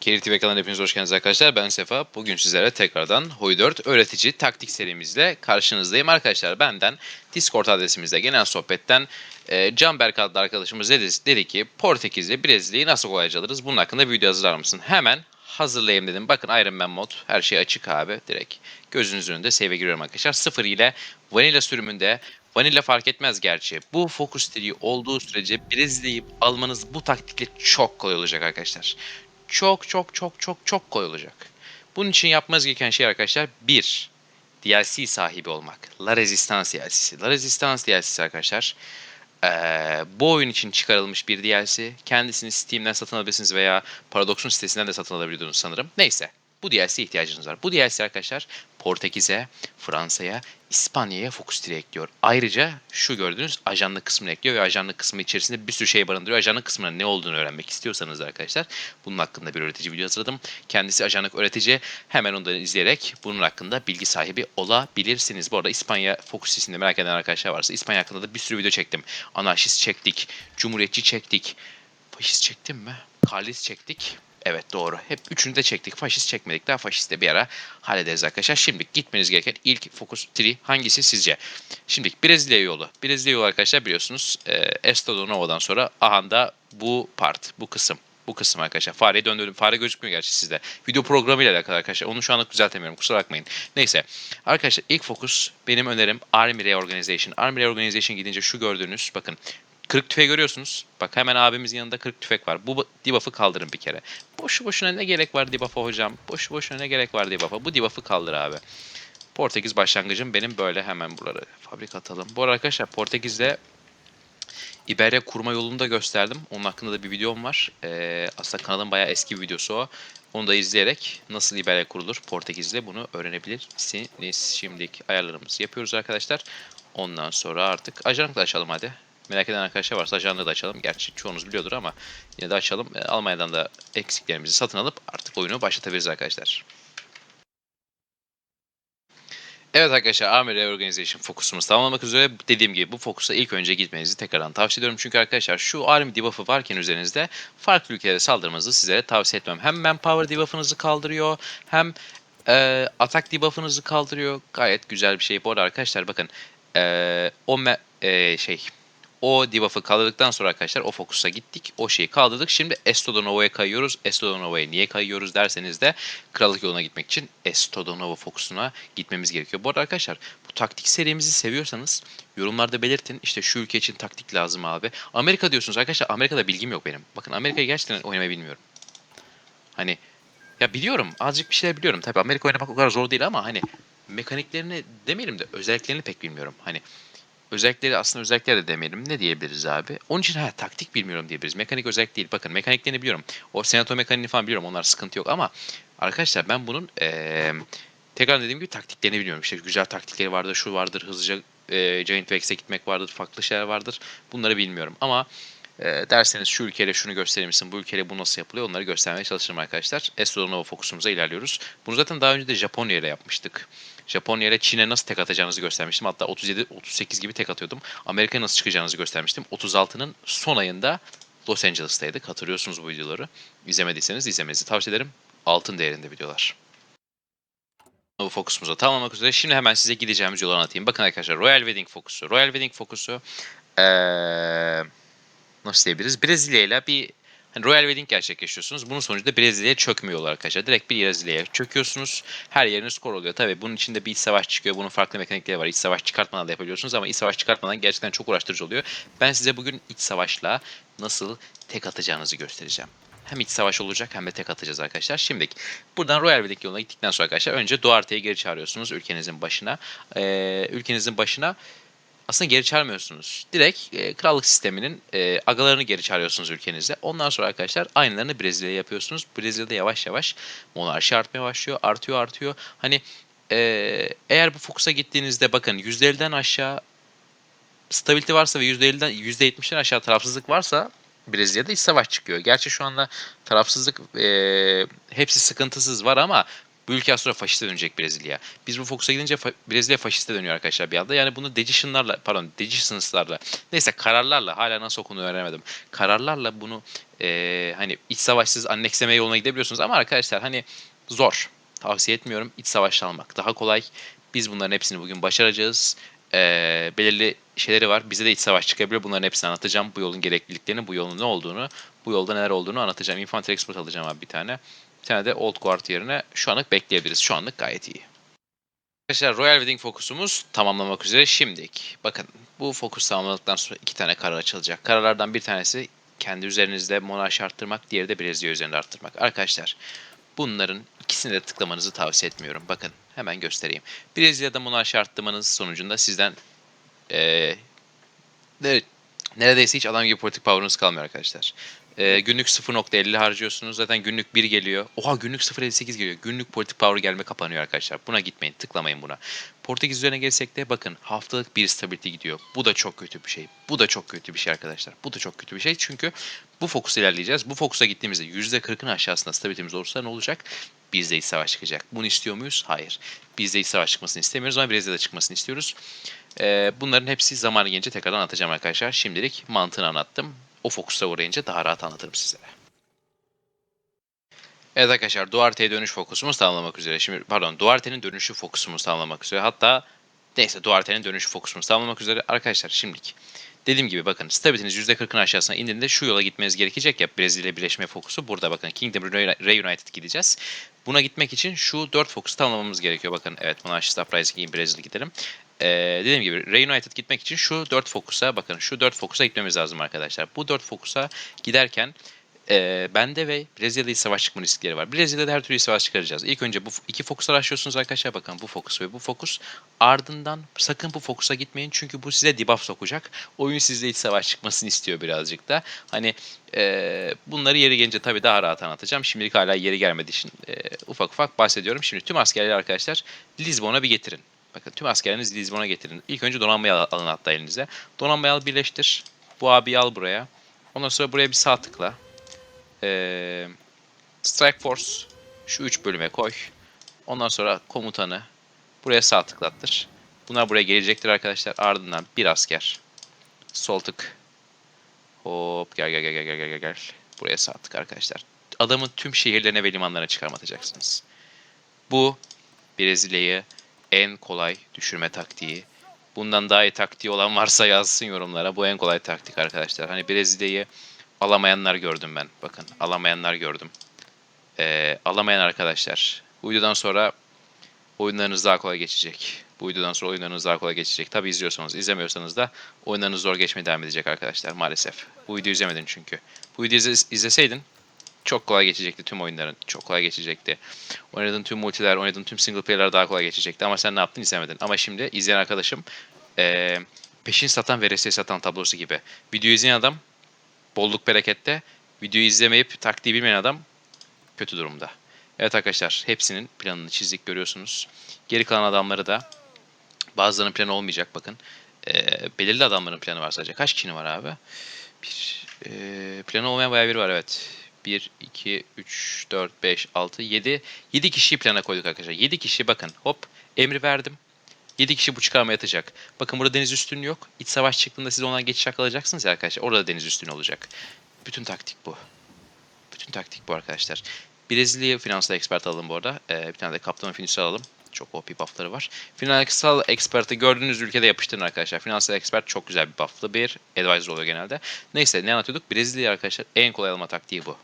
TV kanalına hepiniz hoş geldiniz arkadaşlar. Ben Sefa. Bugün sizlere tekrardan Hoy 4 öğretici taktik serimizle karşınızdayım arkadaşlar. Benden Discord adresimizde genel sohbetten e, Can Berk adlı arkadaşımız dedi, dedi ki Portekiz'le Brezilya'yı nasıl kolayca alırız? Bunun hakkında bir video hazırlar mısın? Hemen hazırlayayım dedim. Bakın Iron Man mod her şey açık abi. Direkt gözünüzün önünde save'e giriyorum arkadaşlar. 0 ile Vanilla sürümünde Vanilla fark etmez gerçi. Bu Focus Tree olduğu sürece Brezilya'yı almanız bu taktikle çok kolay olacak arkadaşlar çok çok çok çok çok kolay olacak. Bunun için yapmanız gereken şey arkadaşlar bir DLC sahibi olmak. La Resistance DLC'si. La Resistance DLC'si arkadaşlar ee, bu oyun için çıkarılmış bir DLC. Kendisini Steam'den satın alabilirsiniz veya Paradox'un sitesinden de satın alabiliyordunuz sanırım. Neyse. Bu DLC'ye ihtiyacınız var. Bu DLC arkadaşlar Portekiz'e, Fransa'ya, İspanya'ya Focus Tree ekliyor. Ayrıca şu gördüğünüz ajanlık kısmını ekliyor ve ajanlık kısmı içerisinde bir sürü şey barındırıyor. Ajanlık kısmının ne olduğunu öğrenmek istiyorsanız arkadaşlar bunun hakkında bir öğretici video hazırladım. Kendisi ajanlık öğretici. Hemen ondan izleyerek bunun hakkında bilgi sahibi olabilirsiniz. Bu arada İspanya Focus isimde merak eden arkadaşlar varsa İspanya hakkında da bir sürü video çektim. Anarşist çektik, Cumhuriyetçi çektik. Faşist çektim mi? Kalis çektik. Evet doğru. Hep üçünü de çektik. Faşist çekmedik. Daha faşist de bir ara hallederiz arkadaşlar. Şimdi gitmeniz gereken ilk Focus Tree hangisi sizce? Şimdi Brezilya yolu. Brezilya yolu arkadaşlar biliyorsunuz e, Estado Nova'dan sonra ahanda bu part, bu kısım. Bu kısım arkadaşlar. Fareyi döndürdüm. Fare gözükmüyor gerçi sizde. Video programıyla alakalı arkadaşlar. Onu şu anlık düzeltemiyorum. Kusura bakmayın. Neyse. Arkadaşlar ilk fokus benim önerim Army Reorganization. Army Reorganization gidince şu gördüğünüz bakın 40 tüfeği görüyorsunuz. Bak hemen abimizin yanında 40 tüfek var. Bu debuff'ı kaldırın bir kere. Boşu boşuna ne gerek var debuff'a hocam? Boşu boşuna ne gerek var debuff'a? Bu debuff'ı kaldır abi. Portekiz başlangıcım benim böyle hemen buraları fabrik atalım. Bu arada arkadaşlar Portekiz'de İberya kurma yolunu da gösterdim. Onun hakkında da bir videom var. Ee, aslında kanalın bayağı eski bir videosu o. Onu da izleyerek nasıl İberya kurulur Portekiz'de bunu öğrenebilirsiniz. Şimdilik ayarlarımızı yapıyoruz arkadaşlar. Ondan sonra artık ajanlık da açalım hadi. Merak eden arkadaşlar varsa ajanlığı da açalım. Gerçi çoğunuz biliyordur ama yine de açalım. E, Almanya'dan da eksiklerimizi satın alıp artık oyunu başlatabiliriz arkadaşlar. Evet arkadaşlar Army Reorganization fokusumuz tamamlamak üzere. Dediğim gibi bu fokusa ilk önce gitmenizi tekrardan tavsiye ediyorum. Çünkü arkadaşlar şu Army debuff'ı varken üzerinizde farklı ülkelere saldırmanızı sizlere tavsiye etmem. Hem Manpower debuff'ınızı kaldırıyor hem e, atak debuff'ınızı kaldırıyor. Gayet güzel bir şey. Bu arada arkadaşlar bakın e, o e, şey o debuff'ı kaldırdıktan sonra arkadaşlar o fokusa gittik. O şeyi kaldırdık. Şimdi Estodonova'ya kayıyoruz. Estodonova'ya niye kayıyoruz derseniz de krallık yoluna gitmek için Estodonova fokusuna gitmemiz gerekiyor. Bu arada arkadaşlar bu taktik serimizi seviyorsanız yorumlarda belirtin. İşte şu ülke için taktik lazım abi. Amerika diyorsunuz arkadaşlar. Amerika'da bilgim yok benim. Bakın Amerika'yı gerçekten oynamayı bilmiyorum. Hani ya biliyorum. Azıcık bir şeyler biliyorum. Tabii Amerika oynamak o kadar zor değil ama hani mekaniklerini demeyelim de özelliklerini pek bilmiyorum. Hani Özellikleri aslında özellikler de demeyelim. Ne diyebiliriz abi? Onun için ha taktik bilmiyorum diyebiliriz. Mekanik özellik değil. Bakın mekaniklerini biliyorum. O senato mekaniğini falan biliyorum. Onlar sıkıntı yok ama arkadaşlar ben bunun ee, tekrar dediğim gibi taktiklerini biliyorum. İşte güzel taktikleri vardır, şu vardır, hızlıca e, Giant Vex'e gitmek vardır, farklı şeyler vardır. Bunları bilmiyorum ama e, derseniz şu ülkeyle şunu gösterir misin, bu ülkeyle bu nasıl yapılıyor onları göstermeye çalışırım arkadaşlar. Estronova fokusumuza ilerliyoruz. Bunu zaten daha önce de Japonya ile yapmıştık. Japonya ile Çin'e nasıl tek atacağınızı göstermiştim. Hatta 37-38 gibi tek atıyordum. Amerika'ya nasıl çıkacağınızı göstermiştim. 36'nın son ayında Los Angeles'taydık. Hatırlıyorsunuz bu videoları. İzlemediyseniz izlemenizi tavsiye ederim. Altın değerinde videolar. Bu fokusumuza tamamlamak üzere. Şimdi hemen size gideceğimiz yolu anlatayım. Bakın arkadaşlar Royal Wedding fokusu. Royal Wedding fokusu ee, nasıl diyebiliriz? Brezilya ile bir Hani Royal Wedding gerçekleştiriyorsunuz. Bunun sonucunda Brezilya'ya çökmüyorlar arkadaşlar. Direkt bir Brezilya'ya çöküyorsunuz. Her yeriniz skor oluyor. Tabii bunun içinde bir iç savaş çıkıyor. Bunun farklı mekanikleri var. İç savaş çıkartmadan da yapabiliyorsunuz ama iç savaş çıkartmadan gerçekten çok uğraştırıcı oluyor. Ben size bugün iç savaşla nasıl tek atacağınızı göstereceğim. Hem iç savaş olacak hem de tek atacağız arkadaşlar. Şimdi buradan Royal Wedding yoluna gittikten sonra arkadaşlar önce Duarte'yi geri çağırıyorsunuz ülkenizin başına. Ee, ülkenizin başına aslında geri çağırmıyorsunuz. Direkt e, krallık sisteminin e, agalarını geri çağırıyorsunuz ülkenize. Ondan sonra arkadaşlar aynılarını Brezilya'ya yapıyorsunuz. Brezilya'da yavaş yavaş monarşi artmaya başlıyor. Artıyor artıyor. Hani e, eğer bu fokusa gittiğinizde bakın %50'den aşağı stabilite varsa ve %50'den %70'den aşağı tarafsızlık varsa Brezilya'da iç savaş çıkıyor. Gerçi şu anda tarafsızlık e, hepsi sıkıntısız var ama Bu ülke sonra faşiste dönecek Brezilya. Biz bu fokusa gidince fa- Brezilya faşiste dönüyor arkadaşlar bir anda. Yani bunu decision'larla pardon decisions'larla neyse kararlarla hala nasıl okunuyor öğrenemedim. Kararlarla bunu eee, hani iç savaşsız anneksleme yoluna gidebiliyorsunuz ama arkadaşlar hani zor. Tavsiye etmiyorum iç savaş almak. Daha kolay. Biz bunların hepsini bugün başaracağız. Eee, belirli şeyleri var. Bize de iç savaş çıkabilir. Bunların hepsini anlatacağım. Bu yolun gerekliliklerini, bu yolun ne olduğunu, bu yolda neler olduğunu anlatacağım. Infantry Expert alacağım abi bir tane. Bir tane de Old Guard yerine şu anlık bekleyebiliriz. Şu anlık gayet iyi. Arkadaşlar Royal Wedding fokusumuz tamamlamak üzere şimdilik. Bakın bu fokus tamamladıktan sonra iki tane karar açılacak. Kararlardan bir tanesi kendi üzerinizde monarşi arttırmak, diğeri de Brezilya üzerinde arttırmak. Arkadaşlar bunların ikisini de tıklamanızı tavsiye etmiyorum. Bakın hemen göstereyim. Brezilya'da monarşi arttırmanız sonucunda sizden ne- neredeyse hiç adam gibi politik power'ınız kalmıyor arkadaşlar. Ee, günlük 0.50 harcıyorsunuz. Zaten günlük 1 geliyor. Oha günlük 0.58 geliyor. Günlük politik power gelme kapanıyor arkadaşlar. Buna gitmeyin. Tıklamayın buna. Portekiz üzerine gelsek de bakın haftalık bir stability gidiyor. Bu da çok kötü bir şey. Bu da çok kötü bir şey arkadaşlar. Bu da çok kötü bir şey. Çünkü bu fokus ilerleyeceğiz. Bu fokusa gittiğimizde %40'ın aşağısında stabilitemiz olursa ne olacak? Bizde iç savaş çıkacak. Bunu istiyor muyuz? Hayır. Bizde iç savaş çıkmasını istemiyoruz ama Brezilya'da çıkmasını istiyoruz. Ee, bunların hepsi zamanı gelince tekrardan anlatacağım arkadaşlar. Şimdilik mantığını anlattım. O fokusa uğrayınca daha rahat anlatırım sizlere. Evet arkadaşlar Duarte'ye dönüş fokusumuz tamamlamak üzere. Şimdi pardon Duarte'nin dönüşü fokusumuz tamamlamak üzere. Hatta neyse Duarte'nin dönüşü fokusumuz tamamlamak üzere. Arkadaşlar şimdilik dediğim gibi bakın stabilitiniz %40'ın aşağısına indiğinde şu yola gitmeniz gerekecek ya Brezilya birleşme fokusu burada bakın Kingdom Re- Reunited gideceğiz. Buna gitmek için şu 4 fokusu tamamlamamız gerekiyor. Bakın evet Monarchist Uprising in Brezilya gidelim. Ee, dediğim gibi Reunited gitmek için şu 4 fokusa bakın şu 4 fokusa gitmemiz lazım arkadaşlar. Bu 4 fokusa giderken e, bende ve Brezilya'da savaş çıkma riskleri var. Brezilya'da her türlü savaş çıkaracağız. İlk önce bu iki fokusları açıyorsunuz arkadaşlar. Bakın bu fokus ve bu fokus. Ardından sakın bu fokusa gitmeyin. Çünkü bu size debuff sokacak. Oyun sizde iç savaş çıkmasını istiyor birazcık da. Hani e, bunları yeri gelince tabii daha rahat anlatacağım. Şimdilik hala yeri gelmediği için e, ufak ufak bahsediyorum. Şimdi tüm askerleri arkadaşlar Lizbon'a bir getirin. Bakın tüm askerlerinizi Lizbon'a getirin. İlk önce donanmayı alın hatta elinize. Donanmayı al birleştir. Bu abiyi al buraya. Ondan sonra buraya bir sağ tıkla. Ee, Strike Force şu 3 bölüme koy. Ondan sonra komutanı buraya sağ tıklattır. Bunlar buraya gelecektir arkadaşlar. Ardından bir asker. Sol tık. Hop gel gel gel gel gel gel gel. Buraya sağ tık arkadaşlar. Adamın tüm şehirlerine ve limanlarına çıkarmatacaksınız. Bu Brezilya'yı en kolay düşürme taktiği. Bundan daha iyi taktiği olan varsa yazsın yorumlara. Bu en kolay taktik arkadaşlar. Hani Brezilya'yı alamayanlar gördüm ben. Bakın alamayanlar gördüm. Ee, alamayan arkadaşlar. Bu videodan sonra oyunlarınız daha kolay geçecek. Bu videodan sonra oyunlarınız daha kolay geçecek. Tabi izliyorsanız, izlemiyorsanız da oyunlarınız zor geçmeye devam edecek arkadaşlar maalesef. Bu videoyu izlemedin çünkü. Bu videoyu izle- izleseydin çok kolay geçecekti tüm oyunların. Çok kolay geçecekti. Oynadığın tüm multiler, oynadığın tüm single player'lar daha kolay geçecekti. Ama sen ne yaptın izlemedin. Ama şimdi izleyen arkadaşım eee peşin satan ve RSS satan tablosu gibi. Videoyu izleyen adam bolluk berekette. Videoyu izlemeyip taktiği bilmeyen adam kötü durumda. Evet arkadaşlar hepsinin planını çizdik görüyorsunuz. Geri kalan adamları da bazılarının planı olmayacak bakın. Eee, belirli adamların planı var sadece. Kaç kişinin var abi? Bir, eee, planı olmayan bayağı biri var evet. 1, 2, 3, 4, 5, 6, 7. 7 kişiyi plana koyduk arkadaşlar. 7 kişi bakın hop emri verdim. 7 kişi bu çıkarma yatacak. Bakın burada deniz üstünlüğü yok. İç savaş çıktığında siz ondan geçiş alacaksınız ya arkadaşlar. Orada da deniz üstünlüğü olacak. Bütün taktik bu. Bütün taktik bu arkadaşlar. Brezilya'yı finansal expert alalım bu arada. Ee, bir tane de kaptanı finisher alalım. Çok OP buffları var. Finansal expert'i gördüğünüz ülkede yapıştırın arkadaşlar. Finansal expert çok güzel bir bufflı bir advisor oluyor genelde. Neyse ne anlatıyorduk? Brezilya arkadaşlar en kolay alma taktiği bu.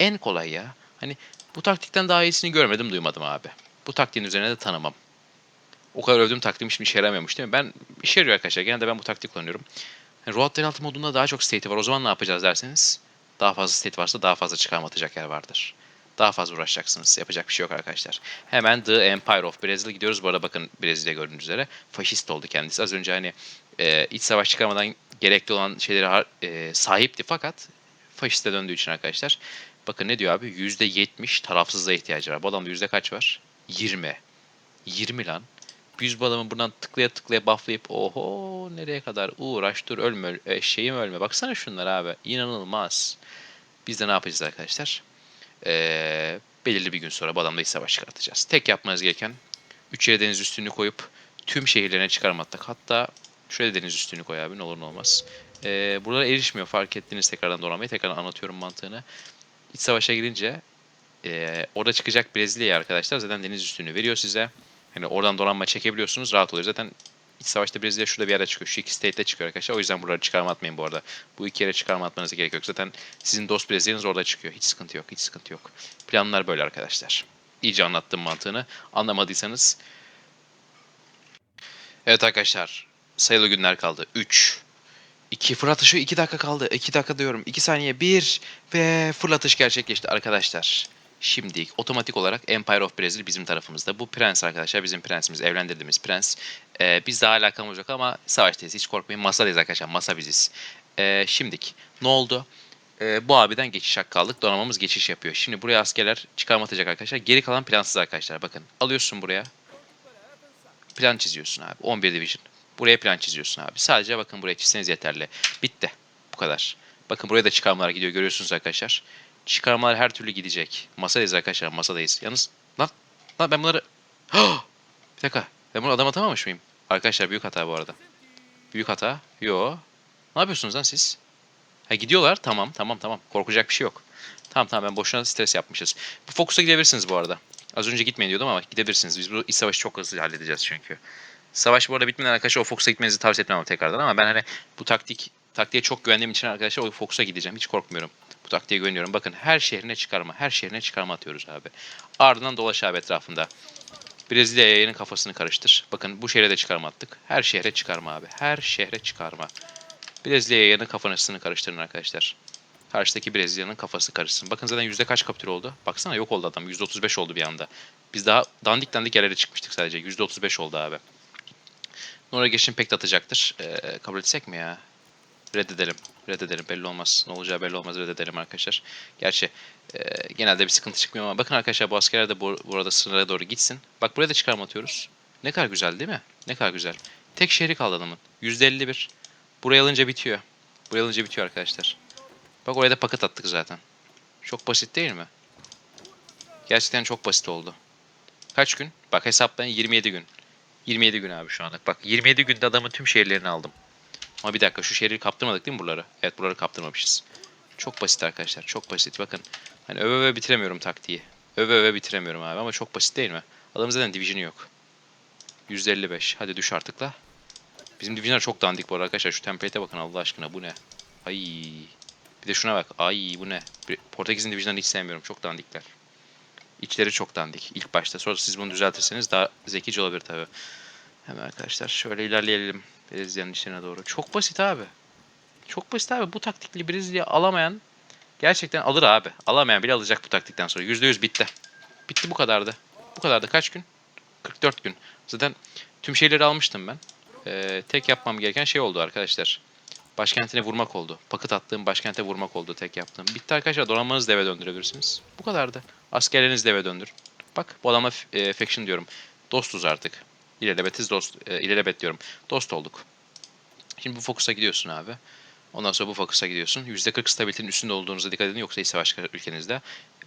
En kolay ya. Hani bu taktikten daha iyisini görmedim duymadım abi. Bu taktiğin üzerine de tanımam. O kadar övdüğüm taktiğim hiçbir işe yaramıyormuş değil mi? Ben işe yarıyor arkadaşlar. Genelde ben bu taktik kullanıyorum. Yani Road altı modunda daha çok state'i var. O zaman ne yapacağız derseniz daha fazla state varsa daha fazla çıkarma atacak yer vardır. Daha fazla uğraşacaksınız. Yapacak bir şey yok arkadaşlar. Hemen The Empire of Brazil gidiyoruz. Bu arada bakın Brezilya gördüğünüz üzere. Faşist oldu kendisi. Az önce hani e, iç savaş çıkarmadan gerekli olan şeyleri har- e, sahipti fakat faşiste döndüğü için arkadaşlar. Bakın ne diyor abi? %70 tarafsızlığa ihtiyacı var. Bu adamda yüzde kaç var? 20. 20 lan. Yüz balımı buradan tıklaya tıklaya bufflayıp oho nereye kadar uğraş dur ölme öl- eşeğim ölme. Baksana şunlar abi. İnanılmaz. Biz de ne yapacağız arkadaşlar? Ee, belirli bir gün sonra bu adamla savaş çıkartacağız. Tek yapmanız gereken 3 yere deniz üstünlüğü koyup tüm şehirlerine çıkarmattık. Hatta şöyle deniz üstünlüğü koy abi ne olur ne olmaz. Ee, buralara erişmiyor fark ettiniz tekrardan donanmayı. Tekrardan anlatıyorum mantığını. İç savaşa girince ee, orada çıkacak Brezilya'ya arkadaşlar zaten deniz üstünlüğü veriyor size. Hani oradan donanma çekebiliyorsunuz rahat oluyor. Zaten iç savaşta Brezilya şurada bir yere çıkıyor. Şu iki state'de çıkıyor arkadaşlar. O yüzden buraları çıkarma atmayın bu arada. Bu iki yere çıkarma atmanıza gerek yok. Zaten sizin dost Brezilya'nız orada çıkıyor. Hiç sıkıntı yok. Hiç sıkıntı yok. Planlar böyle arkadaşlar. İyice anlattım mantığını. Anlamadıysanız. Evet arkadaşlar. Sayılı günler kaldı. 3, 2 fırlatış 2 dakika kaldı. 2 dakika diyorum. 2 saniye 1 ve fırlatış gerçekleşti arkadaşlar. Şimdi otomatik olarak Empire of Brazil bizim tarafımızda. Bu prens arkadaşlar bizim prensimiz. Evlendirdiğimiz prens. Ee, biz daha alakamız yok ama savaştayız. Hiç korkmayın. Masadayız arkadaşlar. Masa biziz. Ee, şimdik ne oldu? Ee, bu abiden geçiş hakkı aldık. Donanmamız geçiş yapıyor. Şimdi buraya askerler çıkarma atacak arkadaşlar. Geri kalan plansız arkadaşlar. Bakın alıyorsun buraya. Plan çiziyorsun abi. 11 division. Buraya plan çiziyorsun abi. Sadece bakın buraya çizseniz yeterli. Bitti. Bu kadar. Bakın buraya da çıkarmalar gidiyor. Görüyorsunuz arkadaşlar. Çıkarmalar her türlü gidecek. Masadayız arkadaşlar. Masadayız. Yalnız lan lan ben bunları bir dakika. Ben bunu adam atamamış mıyım? Arkadaşlar büyük hata bu arada. Büyük hata. Yo. Ne yapıyorsunuz lan siz? Ha gidiyorlar. Tamam tamam tamam. Korkacak bir şey yok. Tamam tamam ben boşuna stres yapmışız. Bu fokusa gidebilirsiniz bu arada. Az önce gitmeyin diyordum ama gidebilirsiniz. Biz bu iç savaşı çok hızlı halledeceğiz çünkü. Savaş bu arada bitmeden arkadaşlar o fokusa gitmenizi tavsiye etmem tekrardan ama ben hani bu taktik taktiğe çok güvendiğim için arkadaşlar o fokusa gideceğim. Hiç korkmuyorum. Bu taktiğe güveniyorum. Bakın her şehrine çıkarma. Her şehrine çıkarma atıyoruz abi. Ardından dolaş abi etrafında. Brezilya yayının kafasını karıştır. Bakın bu şehre de çıkarma attık. Her şehre çıkarma abi. Her şehre çıkarma. Brezilya yayının kafasını karıştırın arkadaşlar. Karşıdaki Brezilya'nın kafası karışsın. Bakın zaten yüzde kaç kapitül oldu? Baksana yok oldu adam. Yüzde 35 oldu bir anda. Biz daha dandik dandik yerlere çıkmıştık sadece. Yüzde 35 oldu abi. Nora geçin pek atacaktır. Ee, kabul etsek mi ya? Reddedelim. Reddedelim. Belli olmaz. Ne olacağı belli olmaz. Reddedelim arkadaşlar. Gerçi e, genelde bir sıkıntı çıkmıyor ama bakın arkadaşlar bu askerler de bu, burada sınıra doğru gitsin. Bak buraya da çıkarma atıyoruz. Ne kadar güzel değil mi? Ne kadar güzel. Tek şehri kaldı adamın. %51. Buraya alınca bitiyor. Buraya alınca bitiyor arkadaşlar. Bak oraya da paket attık zaten. Çok basit değil mi? Gerçekten çok basit oldu. Kaç gün? Bak hesaplayın 27 gün. 27 gün abi şu anda. Bak 27 günde adamın tüm şehirlerini aldım. Ama bir dakika şu şehri kaptırmadık değil mi buraları? Evet buraları kaptırmamışız. Çok basit arkadaşlar. Çok basit. Bakın hani öve öve bitiremiyorum taktiği. Öve öve bitiremiyorum abi ama çok basit değil mi? Adamın zaten division'ı yok. %55. Hadi düş artık la. Bizim division'lar çok dandik bu arada arkadaşlar. Şu template'e bakın Allah aşkına. Bu ne? Ay. Bir de şuna bak. Ay bu ne? Portekiz'in division'larını hiç sevmiyorum. Çok dandikler. İçleri çok dandik ilk başta. Sonra siz bunu düzeltirseniz daha zekice olabilir tabii. Hemen arkadaşlar şöyle ilerleyelim. Brezilya'nın işlerine doğru. Çok basit abi. Çok basit abi. Bu taktikli Brezilya alamayan gerçekten alır abi. Alamayan bile alacak bu taktikten sonra. %100 bitti. Bitti bu kadardı. Bu kadardı. Kaç gün? 44 gün. Zaten tüm şeyleri almıştım ben. Ee, tek yapmam gereken şey oldu arkadaşlar. Başkentine vurmak oldu. Paket attığım başkente vurmak oldu tek yaptığım. Bitti arkadaşlar. Donanmanızı da eve döndürebilirsiniz. Bu kadardı. Askerlerinizi de eve döndür. Bak bu adamla f- e, faction diyorum. Dostuz artık. İlelebetiz dost. E, ilelebet diyorum. Dost olduk. Şimdi bu fokusa gidiyorsun abi. Ondan sonra bu fokusa gidiyorsun. %40 stabilitenin üstünde olduğunuza dikkat edin yoksa iç savaş ülkenizde.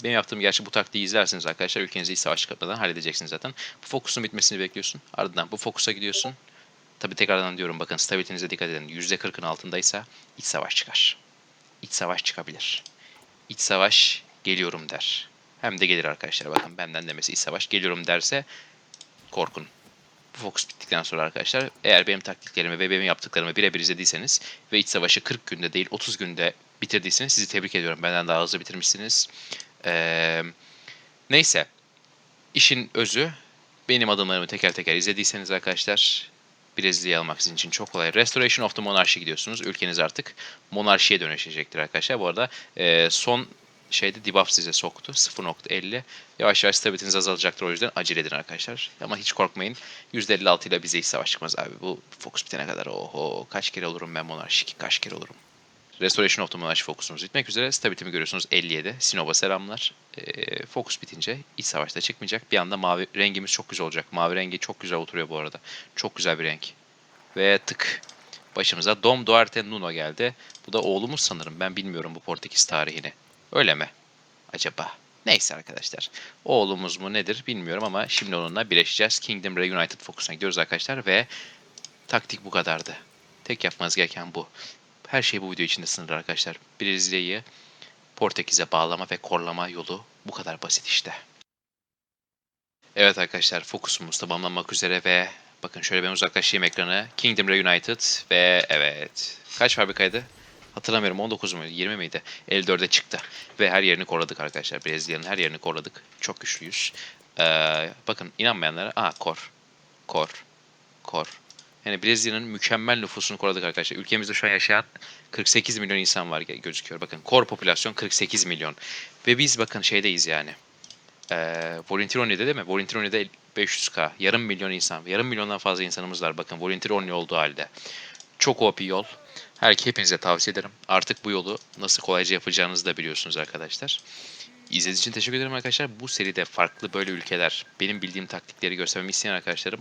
Benim yaptığım gerçi bu taktiği izlerseniz arkadaşlar ülkenizi iç savaş çıkartmadan halledeceksiniz zaten. Bu fokusun bitmesini bekliyorsun. Ardından bu fokusa gidiyorsun. Tabi tekrardan diyorum bakın stabilitenize dikkat edin. %40'ın altındaysa iç savaş çıkar. İç savaş çıkabilir. İç savaş geliyorum der. Hem de gelir arkadaşlar. Bakın benden demesi iç savaş geliyorum derse korkun. Bu fokus bittikten sonra arkadaşlar eğer benim taktiklerimi ve benim yaptıklarımı birebir izlediyseniz ve iç savaşı 40 günde değil 30 günde bitirdiyseniz sizi tebrik ediyorum. Benden daha hızlı bitirmişsiniz. Ee, neyse. işin özü benim adımlarımı teker teker izlediyseniz arkadaşlar Brezilya'yı almak sizin için çok kolay. Restoration of the Monarchy gidiyorsunuz. Ülkeniz artık monarşiye dönüşecektir arkadaşlar. Bu arada e, son şeyde debuff size soktu. 0.50. Yavaş yavaş stabiliteniz azalacaktır o yüzden acele edin arkadaşlar. Ama hiç korkmayın. %56 ile bize hiç savaş çıkmaz abi. Bu fokus bitene kadar oho kaç kere olurum ben monarşik kaç kere olurum. Restoration of the Monarchy fokusumuz bitmek üzere. Stabilitemi görüyorsunuz 57. Sinop'a selamlar. E, fokus bitince iç savaşta çıkmayacak. Bir anda mavi rengimiz çok güzel olacak. Mavi rengi çok güzel oturuyor bu arada. Çok güzel bir renk. Ve tık başımıza Dom Duarte Nuno geldi. Bu da oğlumuz sanırım. Ben bilmiyorum bu Portekiz tarihini. Öyle mi? Acaba? Neyse arkadaşlar. Oğlumuz mu nedir bilmiyorum ama şimdi onunla birleşeceğiz. Kingdom Reunited Focus'una gidiyoruz arkadaşlar ve taktik bu kadardı. Tek yapmanız gereken bu. Her şey bu video içinde sınırlı arkadaşlar. Brezilya'yı Portekiz'e bağlama ve korlama yolu bu kadar basit işte. Evet arkadaşlar fokusumuz tamamlanmak üzere ve bakın şöyle ben uzaklaşayım ekranı. Kingdom Reunited ve evet. Kaç fabrikaydı? Hatırlamıyorum 19 muydu 20 miydi? 54'e çıktı. Ve her yerini korladık arkadaşlar. Brezilya'nın her yerini korladık. Çok güçlüyüz. Ee, bakın inanmayanlara aa kor. Kor. Kor. Yani Brezilya'nın mükemmel nüfusunu korladık arkadaşlar. Ülkemizde şu an yaşayan 48 milyon insan var gözüküyor. Bakın kor popülasyon 48 milyon. Ve biz bakın şeydeyiz yani. Ee, volunteer only'de değil mi? Volunteer only'de 500k. Yarım milyon insan. Yarım milyondan fazla insanımız var. Bakın volunteer only olduğu halde. Çok OP yol. Her hepinize tavsiye ederim. Artık bu yolu nasıl kolayca yapacağınızı da biliyorsunuz arkadaşlar. İzlediğiniz için teşekkür ederim arkadaşlar. Bu seride farklı böyle ülkeler, benim bildiğim taktikleri göstermemi isteyen arkadaşlarım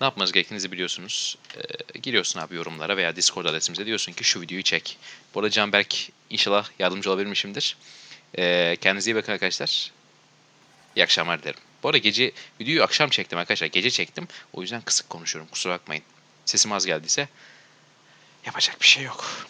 ne yapmanız gerektiğinizi biliyorsunuz. Ee, giriyorsun abi yorumlara veya Discord adresimize diyorsun ki şu videoyu çek. Bu arada Canberk inşallah yardımcı olabilmişimdir. Ee, kendinize iyi bakın arkadaşlar. İyi akşamlar dilerim. Bu arada gece videoyu akşam çektim arkadaşlar. Gece çektim. O yüzden kısık konuşuyorum. Kusura bakmayın. Sesim az geldiyse yapacak bir şey yok.